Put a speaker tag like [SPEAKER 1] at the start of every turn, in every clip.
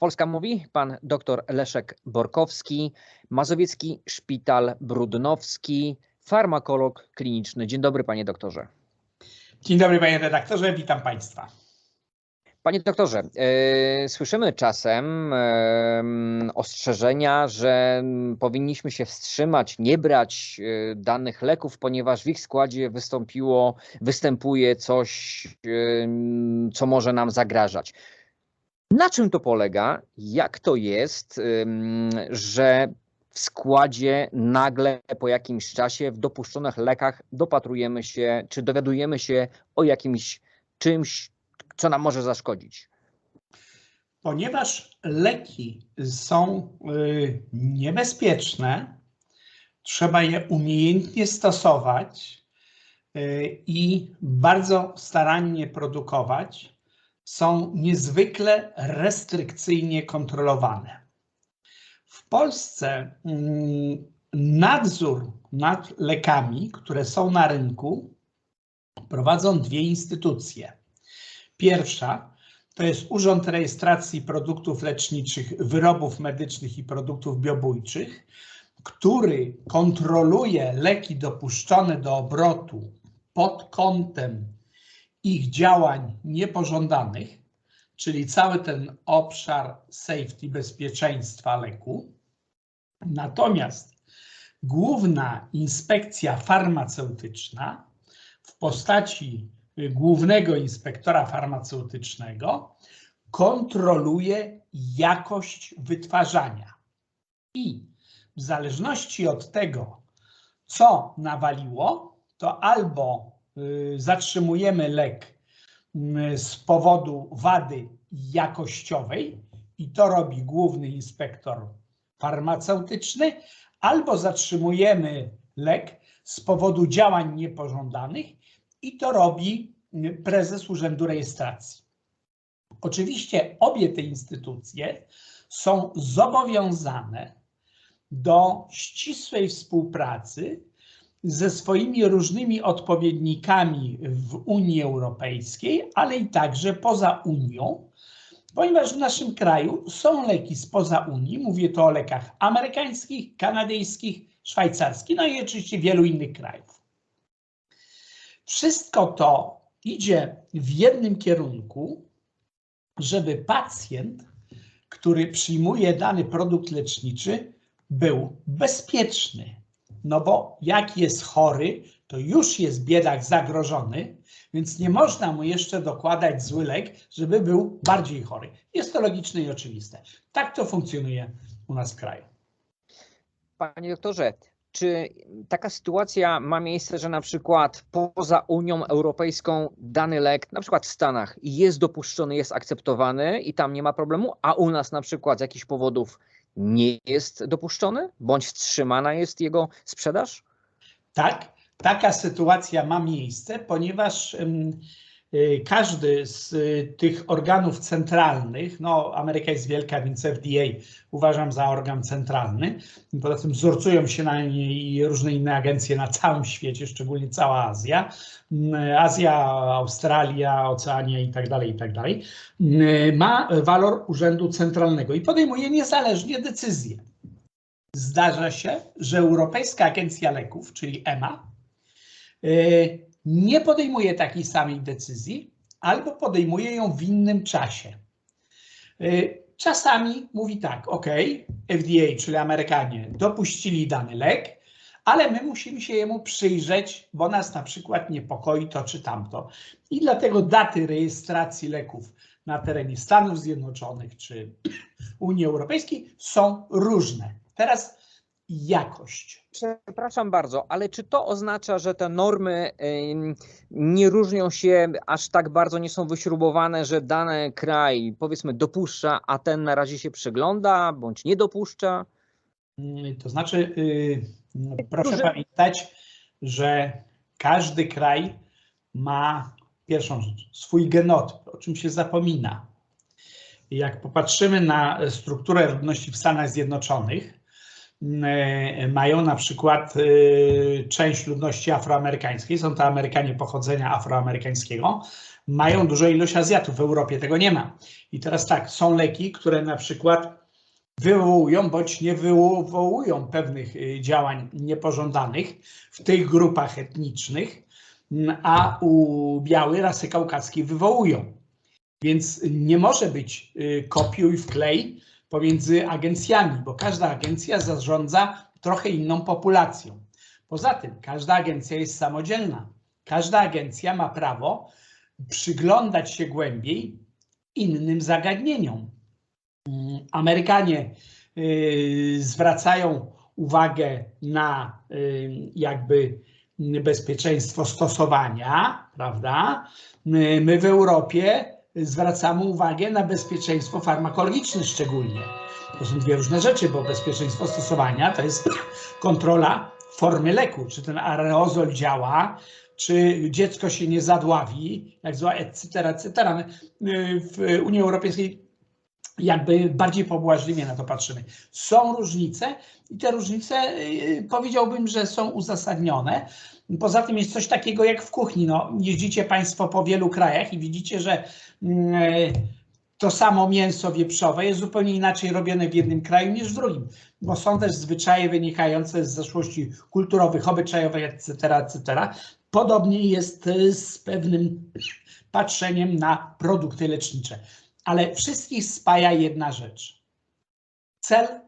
[SPEAKER 1] Polska mówi pan dr Leszek Borkowski, Mazowiecki Szpital Brudnowski, farmakolog kliniczny. Dzień dobry panie doktorze.
[SPEAKER 2] Dzień dobry panie redaktorze, witam państwa.
[SPEAKER 1] Panie doktorze, yy, słyszymy czasem yy, ostrzeżenia, że powinniśmy się wstrzymać, nie brać yy, danych leków, ponieważ w ich składzie wystąpiło, występuje coś, co może nam zagrażać. Na czym to polega? Jak to jest, że w składzie nagle po jakimś czasie w dopuszczonych lekach dopatrujemy się, czy dowiadujemy się o jakimś czymś, co nam może zaszkodzić?
[SPEAKER 2] Ponieważ leki są y, niebezpieczne, trzeba je umiejętnie stosować y, i bardzo starannie produkować, są niezwykle restrykcyjnie kontrolowane. W Polsce mm, nadzór nad lekami, które są na rynku, prowadzą dwie instytucje. Pierwsza to jest Urząd Rejestracji Produktów Leczniczych, Wyrobów Medycznych i Produktów Biobójczych, który kontroluje leki dopuszczone do obrotu pod kątem ich działań niepożądanych, czyli cały ten obszar safety, bezpieczeństwa leku. Natomiast Główna Inspekcja Farmaceutyczna w postaci głównego inspektora farmaceutycznego kontroluje jakość wytwarzania. I w zależności od tego, co nawaliło, to albo zatrzymujemy lek y, z powodu wady jakościowej, i to robi główny inspektor farmaceutyczny, albo zatrzymujemy lek z powodu działań niepożądanych i to robi prezes Urzędu Rejestracji. Oczywiście obie te instytucje są zobowiązane do ścisłej współpracy ze swoimi różnymi odpowiednikami w Unii Europejskiej, ale i także poza Unią, ponieważ w naszym kraju są leki spoza Unii, mówię tu o lekach amerykańskich, kanadyjskich, szwajcarskich, no i oczywiście wielu innych krajów. Wszystko to idzie w jednym kierunku, żeby pacjent, który przyjmuje dany produkt leczniczy, był bezpieczny. No bo jak jest chory, to już jest biedak zagrożony, więc nie można mu jeszcze dokładać zły lek, żeby był bardziej chory. Jest to logiczne i oczywiste. Tak to funkcjonuje u nas w kraju.
[SPEAKER 1] Panie doktorze, czy taka sytuacja ma miejsce, że na przykład poza Unią Europejską dany lek, na przykład w Stanach, jest dopuszczony, jest akceptowany i tam nie ma problemu, a u nas na przykład z jakichś powodów nie jest dopuszczony, bądź wstrzymana jest jego sprzedaż?
[SPEAKER 2] Tak, taka sytuacja ma miejsce, ponieważ każdy z y, tych organów centralnych, no Ameryka jest wielka, więc FDA uważam za organ centralny, poza tym wzorcują się na niej różne inne agencje na całym świecie, szczególnie cała Azja, y, Azja, Australia, Oceania i tak dalej, i tak dalej, ma walor urzędu centralnego i podejmuje niezależnie decyzje. Zdarza się, że Europejska Agencja Leków, czyli EMA, nie podejmuje takiej samej decyzji albo podejmuje ją w innym czasie. Y, czasami mówi tak, ok, FDA, czyli Amerykanie, dopuścili dany lek, ale my musimy się jemu przyjrzeć, bo nas na przykład niepokoi to czy tamto. I dlatego daty rejestracji leków na terenie Stanów Zjednoczonych czy Unii Europejskiej są różne. Teraz jakość.
[SPEAKER 1] Przepraszam bardzo, ale czy to oznacza, że te normy nie różnią się aż tak bardzo, nie są wyśrubowane, że dany kraj powiedzmy dopuszcza, a ten na razie się przygląda bądź nie dopuszcza?
[SPEAKER 2] Mm, to znaczy, y, proszę Duży... pamiętać, że każdy kraj ma pierwszą rzecz, swój genotyp, o czym się zapomina. Jak popatrzymy na strukturę ludności w Stanach Zjednoczonych, mają na przykład e, część ludności afroamerykańskiej, są to Amerykanie pochodzenia afroamerykańskiego, mają dużą ilość Azjatów, w Europie tego nie ma. I teraz tak, są leki, które na przykład wywołują bądź nie wywołują pewnych y, działań niepożądanych w tych grupach etnicznych, a u białej rasy kaukaskiej wywołują. Więc nie może być kopiuj w klej pomiędzy agencjami, bo każda agencja zarządza trochę inną populacją. Poza tym każda agencja jest samodzielna. Każda agencja ma prawo przyglądać się głębiej innym zagadnieniom. Amerykanie y, zwracają uwagę na y, jakby bezpieczeństwo stosowania, prawda? My w Europie zwracamy uwagę na bezpieczeństwo farmakologiczne szczególnie. To są dwie różne rzeczy, bo bezpieczeństwo stosowania to jest kontrola formy leku, czy ten aerozol działa, czy dziecko się nie zadławi, jak zła, etc., etc. My w Unii Europejskiej jakby bardziej pobłażliwie na to patrzymy. Są różnice i te różnice y, powiedziałbym, że są uzasadnione. Poza tym jest coś takiego jak w kuchni. No, jeździcie Państwo po wielu krajach i widzicie, że mm, e, to samo mięso wieprzowe jest zupełnie inaczej robione w jednym kraju niż w drugim, bo są też zwyczaje wynikające z zaszłości kulturowych, obyczajowych, etc., etc. Podobnie jest z pewnym patrzeniem na produkty lecznicze ale wszystkich spaja jedna rzecz. Cel,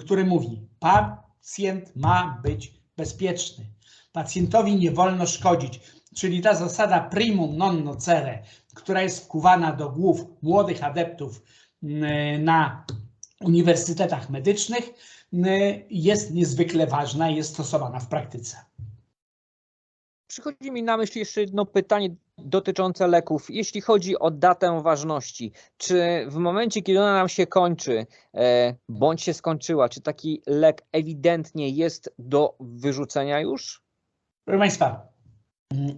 [SPEAKER 2] który mówi, pacjent ma być bezpieczny. Pacjentowi nie wolno szkodzić, czyli ta zasada primum non nocere, która jest wkuwana do głów młodych adeptów na uniwersytetach medycznych, jest niezwykle ważna i jest stosowana w praktyce.
[SPEAKER 1] Przychodzi mi na myśl jeszcze jedno pytanie dotyczące leków. Jeśli chodzi o datę ważności, czy w momencie, kiedy ona nam się kończy, e, bądź się skończyła, czy taki lek ewidentnie jest do wyrzucenia już?
[SPEAKER 2] Proszę Państwa,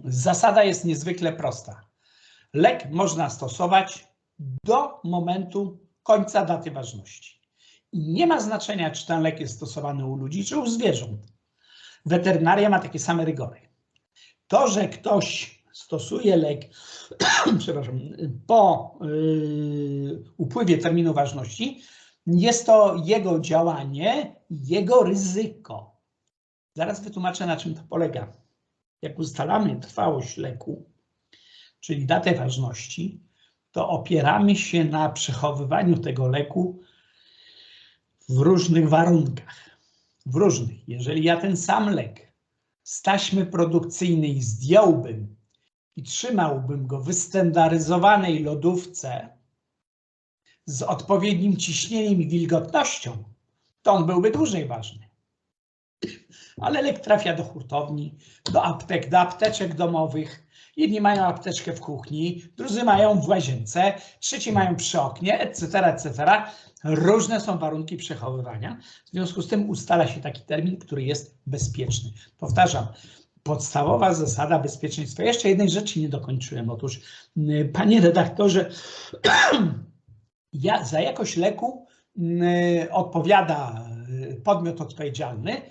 [SPEAKER 2] zasada jest niezwykle prosta. Lek można stosować do momentu końca daty ważności. I nie ma znaczenia, czy ten lek jest stosowany u ludzi, czy u zwierząt. Weterynaria ma takie same rygory. To, że ktoś stosuje lek przepraszam, po yy, upływie terminu ważności, jest to jego działanie, jego ryzyko. Zaraz wytłumaczę, na czym to polega. Jak ustalamy trwałość leku, czyli datę ważności, to opieramy się na przechowywaniu tego leku w różnych warunkach. W różnych. Jeżeli ja ten sam lek z taśmy produkcyjnej zdjąłbym i trzymałbym go w wystandaryzowanej lodówce z odpowiednim ciśnieniem i wilgotnością, to on byłby dłużej ważny. Ale lek trafia do hurtowni, do aptek, do apteczek domowych. Jedni mają apteczkę w kuchni, drudzy mają w łazience, trzeci mają przy oknie, etc., etc. Różne są warunki przechowywania. W związku z tym ustala się taki termin, który jest bezpieczny. Powtarzam, podstawowa zasada bezpieczeństwa. Jeszcze jednej rzeczy nie dokończyłem. Otóż, mm, panie redaktorze, ja, za jakość leku mm, odpowiada y, podmiot odpowiedzialny,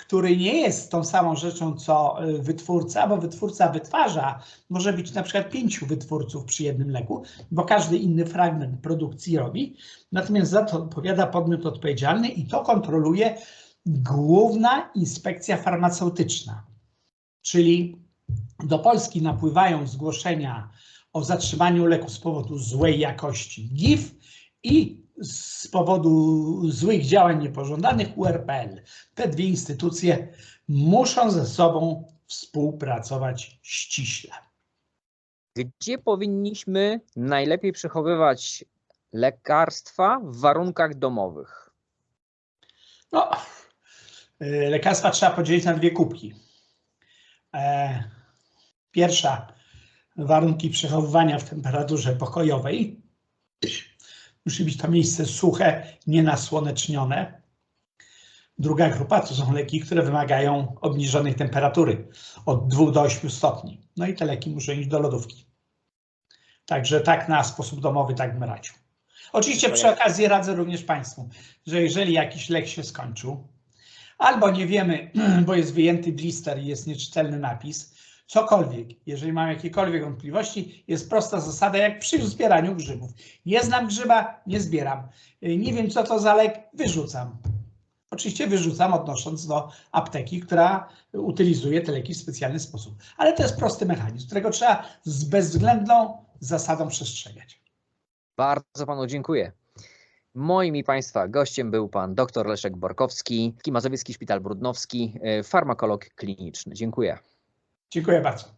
[SPEAKER 2] który nie jest tą samą rzeczą co y, wytwórca, bo wytwórca wytwarza, może być na przykład pięciu wytwórców przy jednym leku, bo każdy inny fragment produkcji robi. Natomiast za to odpowiada podmiot odpowiedzialny i to kontroluje Główna Inspekcja Farmaceutyczna. Czyli do Polski napływają zgłoszenia o zatrzymaniu leku z powodu złej jakości GIF i z powodu złych działań niepożądanych URPL. Te dwie instytucje muszą ze sobą współpracować ściśle.
[SPEAKER 1] Gdzie powinniśmy najlepiej przechowywać lekarstwa w warunkach domowych?
[SPEAKER 2] No, y, lekarstwa trzeba podzielić na dwie kubki. E, pierwsza, warunki przechowywania w temperaturze pokojowej. Musi być to miejsce suche, nienasłonecznione. Druga grupa to są leki, które wymagają obniżonej temperatury od 2 do 8 stopni. No i te leki muszą iść do lodówki. Także tak na sposób domowy, tak bym radził. Oczywiście przy okazji radzę również Państwu, że jeżeli jakiś lek się skończył, albo nie wiemy, bo jest wyjęty blister i jest nieczytelny napis, cokolwiek, jeżeli mam jakiekolwiek wątpliwości, jest prosta zasada, jak przy zbieraniu grzybów. Nie znam grzyba, nie zbieram. Nie wiem, co to za lek, wyrzucam. Oczywiście wyrzucam, odnosząc do apteki, która utylizuje te leki w specjalny sposób. Ale to jest prosty mechanizm, którego trzeba z bezwzględną zasadą przestrzegać.
[SPEAKER 1] Bardzo panu dziękuję. Moim i Państwa gościem był pan dr Leszek Borkowski, Mazowiecki Szpital Brudnowski, y, farmakolog kliniczny. Dziękuję.
[SPEAKER 2] Dziękuję bardzo.